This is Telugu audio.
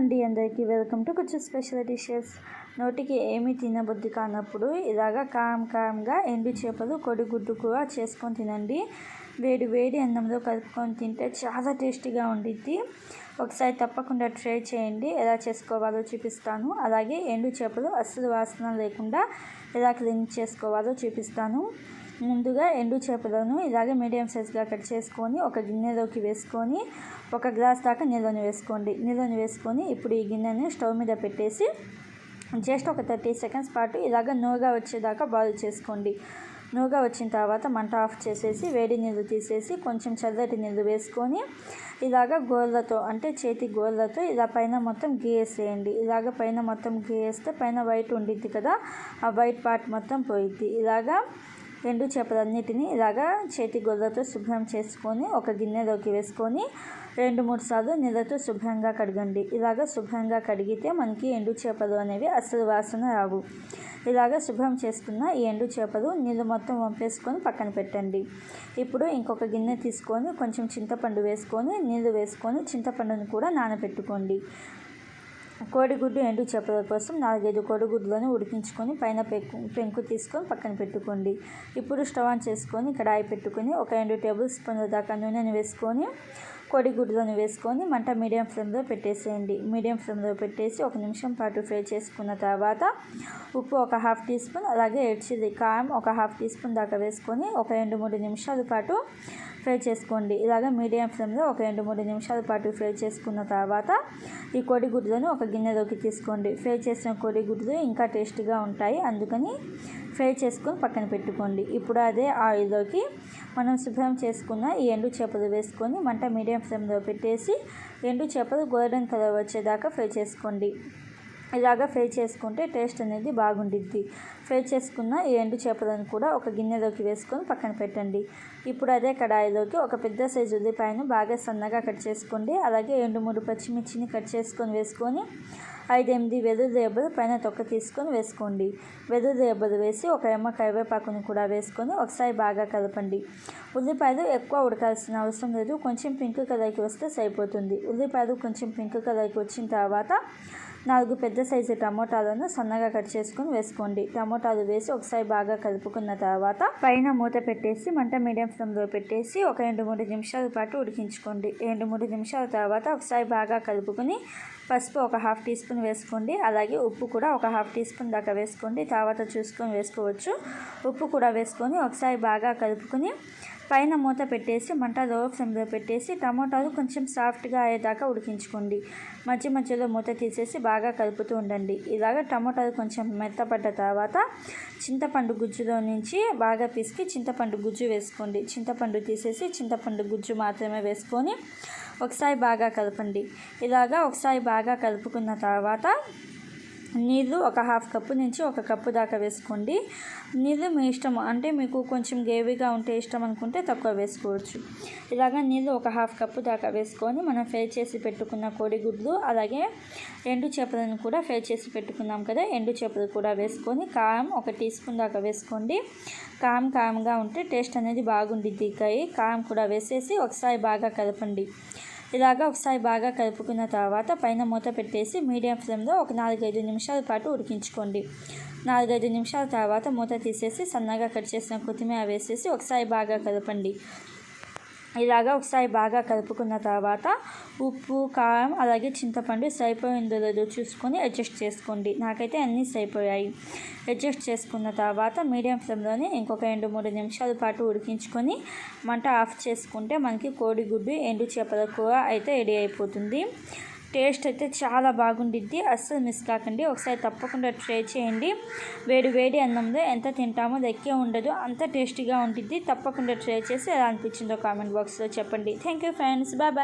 అండి అందరికీ వెల్కమ్ టు కొంచెం స్పెషల్ డిషెస్. నోటికి ఏమీ తినబుద్ధి కానప్పుడు ఇలాగా కారం కారంగా ఎండు చేపలు కొడిగుడ్డు కూర చేసుకొని తినండి. వేడి వేడి అన్నంలో కలుపుకొని తింటే చాలా టేస్టీగా ఉండిద్ది. ఒకసారి తప్పకుండా ట్రై చేయండి ఎలా చేసుకోవాలో చూపిస్తాను. అలాగే ఎండు చేపలు అస్సలు వాసన లేకుండా ఎలా క్లీన్ చేసుకోవాలో చూపిస్తాను. ముందుగా ఎండు చేపలను ఇలాగే మీడియం సైజ్గా కట్ చేసుకొని ఒక గిన్నెలోకి వేసుకొని ఒక గ్లాస్ దాకా నీళ్ళని వేసుకోండి. నీళ్ళని వేసుకొని ఇప్పుడు ఈ గిన్నెని స్టవ్ మీద పెట్టేసి జస్ట్ ఒక థర్టీ సెకండ్స్ పాటు ఇలాగ నూగా వచ్చేదాకా బాయిల్ చేసుకోండి. నూగా వచ్చిన తర్వాత మంట ఆఫ్ చేసేసి వేడి నీళ్ళు తీసేసి కొంచెం చల్లటి నీళ్ళు వేసుకొని ఇలాగ గోళ్ళతో అంటే చేతి గోళ్ళతో ఇలా పైన మొత్తం గీయేసేయండి. ఇలాగ పైన మొత్తం గీయేస్తే పైన వైట్ ఉండిద్ది కదా ఆ వైట్ పార్ట్ మొత్తం పోయిద్ది. ఇలాగా ఎండు చేపలన్నిటిని ఇలాగా చేతి గొర్రతో శుభ్రం చేసుకొని ఒక గిన్నెలోకి వేసుకొని రెండు మూడు సార్లు నీళ్ళతో శుభ్రంగా కడగండి. ఇలాగ శుభ్రంగా కడిగితే మనకి ఎండు చేపలు అనేవి అసలు వాసన రావు. ఇలాగ శుభ్రం చేసుకున్న ఈ ఎండు చేపలు నీళ్ళు మొత్తం వంపేసుకొని పక్కన పెట్టండి. ఇప్పుడు ఇంకొక గిన్నె తీసుకొని కొంచెం చింతపండు వేసుకొని నీళ్ళు వేసుకొని చింతపండును కూడా నానబెట్టుకోండి. కోడిగుడ్డు ఎండు చేపల కోసం నాలుగైదు కోడిగుడ్లను ఉడికించుకొని పైన పెంకు పెంకు తీసుకొని పక్కన పెట్టుకోండి. ఇప్పుడు స్టవ్ ఆన్ చేసుకొని కడాయి పెట్టుకొని ఒక రెండు టేబుల్ స్పూన్ల దాకా నూనెను వేసుకొని కోడిగుడ్లను వేసుకొని మంట మీడియం ఫ్లేమ్లో పెట్టేసేయండి. మీడియం ఫ్లేమ్లో పెట్టేసి ఒక నిమిషం పాటు ఫ్రై చేసుకున్న తర్వాత ఉప్పు ఒక హాఫ్ టీ స్పూన్ అలాగే ఎడ్చిది కారం ఒక హాఫ్ టీ స్పూన్ దాకా వేసుకొని ఒక రెండు మూడు నిమిషాల పాటు ఫ్రై చేసుకోండి. ఇలాగ మీడియం ఫ్లేమ్లో ఒక రెండు మూడు నిమిషాల పాటు ఫ్రై చేసుకున్న తర్వాత ఈ కోడిగుడ్లను ఒక గిన్నెలోకి తీసుకోండి. ఫ్రై చేసిన కోడిగుడ్లు ఇంకా టేస్టీగా ఉంటాయి. అందుకని ఫ్రై చేసుకొని పక్కన పెట్టుకోండి. ఇప్పుడు అదే ఆయిల్లోకి మనం శుభ్రం చేసుకున్న ఈ ఎండు చేపలు వేసుకొని మంట మీడియం ఫ్లేమ్లో పెట్టేసి ఎండు చేపలు గోల్డెన్ కలర్ వచ్చేదాకా ఫ్రై చేసుకోండి. ఇలాగా ఫ్రై చేసుకుంటే టేస్ట్ అనేది బాగుండిద్ది. ఫ్రై చేసుకున్న ఈ ఎండు చేపలను కూడా ఒక గిన్నెలోకి వేసుకొని పక్కన పెట్టండి. ఇప్పుడు అదే కడాయిలోకి ఒక పెద్ద సైజు ఉల్లిపాయను బాగా సన్నగా కట్ చేసుకోండి అలాగే రెండు మూడు పచ్చిమిర్చిని కట్ చేసుకొని వేసుకొని ఐదు ఎనిమిది వెదురు రేబలు పైన తొక్క తీసుకొని వేసుకోండి. వెదురు రేబలు వేసి ఒక ఎమ్మ కరివేపాకుని కూడా వేసుకొని ఒకసారి బాగా కలపండి. ఉల్లిపాయలు ఎక్కువ ఉడకాల్సిన అవసరం లేదు కొంచెం పింక్ కలర్కి వస్తే సరిపోతుంది. ఉల్లిపాయలు కొంచెం పింక్ కలర్కి వచ్చిన తర్వాత నాలుగు పెద్ద సైజు టమోటాలను సన్నగా కట్ చేసుకొని వేసుకోండి. టమోటాలు వేసి ఒకసారి బాగా కలుపుకున్న తర్వాత పైన మూత పెట్టేసి మంట మీడియం ఫ్లేమ్లో పెట్టేసి ఒక రెండు మూడు నిమిషాల పాటు ఉడికించుకోండి. రెండు మూడు నిమిషాల తర్వాత ఒకసారి బాగా కలుపుకొని పసుపు ఒక హాఫ్ టీ స్పూన్ వేసుకోండి. అలాగే ఉప్పు కూడా ఒక హాఫ్ టీ స్పూన్ దాకా వేసుకోండి. తర్వాత చూసుకొని వేసుకోవచ్చు. ఉప్పు కూడా వేసుకొని ఒకసారి బాగా కలుపుకొని పైన మూత పెట్టేసి మంట లో ఫ్లేమ్లో పెట్టేసి టమోటాలు కొంచెం సాఫ్ట్గా అయ్యేదాకా ఉడికించుకోండి. మధ్య మధ్యలో మూత తీసేసి బాగా కలుపుతూ ఉండండి. ఇలాగ టమోటాలు కొంచెం మెత్తపడ్డ తర్వాత చింతపండు గుజ్జులో నుంచి బాగా పిసికి చింతపండు గుజ్జు వేసుకోండి. చింతపండు తీసేసి చింతపండు గుజ్జు మాత్రమే వేసుకొని ఒకసారి బాగా కలపండి. ఇలాగా ఒకసారి బాగా కలుపుకున్న తర్వాత నీళ్ళు ఒక హాఫ్ కప్పు నుంచి ఒక కప్పు దాకా వేసుకోండి. నీళ్ళు మీ ఇష్టం అంటే మీకు కొంచెం గ్రేవీగా ఉంటే ఇష్టం అనుకుంటే తక్కువ వేసుకోవచ్చు. ఇలాగ నీళ్ళు ఒక హాఫ్ కప్పు దాకా వేసుకొని మనం ఫ్రై చేసి పెట్టుకున్న కోడిగుడ్లు అలాగే ఎండు చేపలను కూడా ఫ్రై చేసి పెట్టుకున్నాం కదా ఎండు చేపలు కూడా వేసుకొని కారం ఒక టీ స్పూన్ దాకా వేసుకోండి. కారం కారంగా ఉంటే టేస్ట్ అనేది బాగుండిద్ది. కారం కూడా వేసేసి ఒకసారి బాగా కలపండి. ఇలాగ ఒకసారి బాగా కలుపుకున్న తర్వాత పైన మూత పెట్టేసి మీడియం ఫ్లేమ్లో ఒక నాలుగైదు నిమిషాల పాటు ఉడికించుకోండి. నాలుగైదు నిమిషాల తర్వాత మూత తీసేసి సన్నగా కట్ చేసిన కొత్తిమీర వేసేసి ఒకసారి బాగా కలపండి. ఇలాగా ఒకసారి బాగా కలుపుకున్న తర్వాత ఉప్పు కారం అలాగే చింతపండు సరిపోయిందో లేదో చూసుకొని అడ్జస్ట్ చేసుకోండి. నాకైతే అన్నీ సరిపోయాయి. అడ్జస్ట్ చేసుకున్న తర్వాత మీడియం ఫ్లేమ్లోనే ఇంకొక రెండు మూడు నిమిషాల పాటు ఉడికించుకొని మంట ఆఫ్ చేసుకుంటే మనకి కోడిగుడ్డు ఎండు చేపల కూర అయితే రెడీ అయిపోతుంది. టేస్ట్ అయితే చాలా బాగుండిద్ది. అస్సలు మిస్ కాకండి. ఒకసారి తప్పకుండా ట్రై చేయండి. వేడి వేడి అన్నంలో ఎంత తింటామో దక్కే ఉండదు. అంత టేస్టీగా ఉంటుంది తప్పకుండా ట్రై చేసి ఎలా అనిపించిందో కామెంట్ బాక్స్లో చెప్పండి. Thank you friends bye bye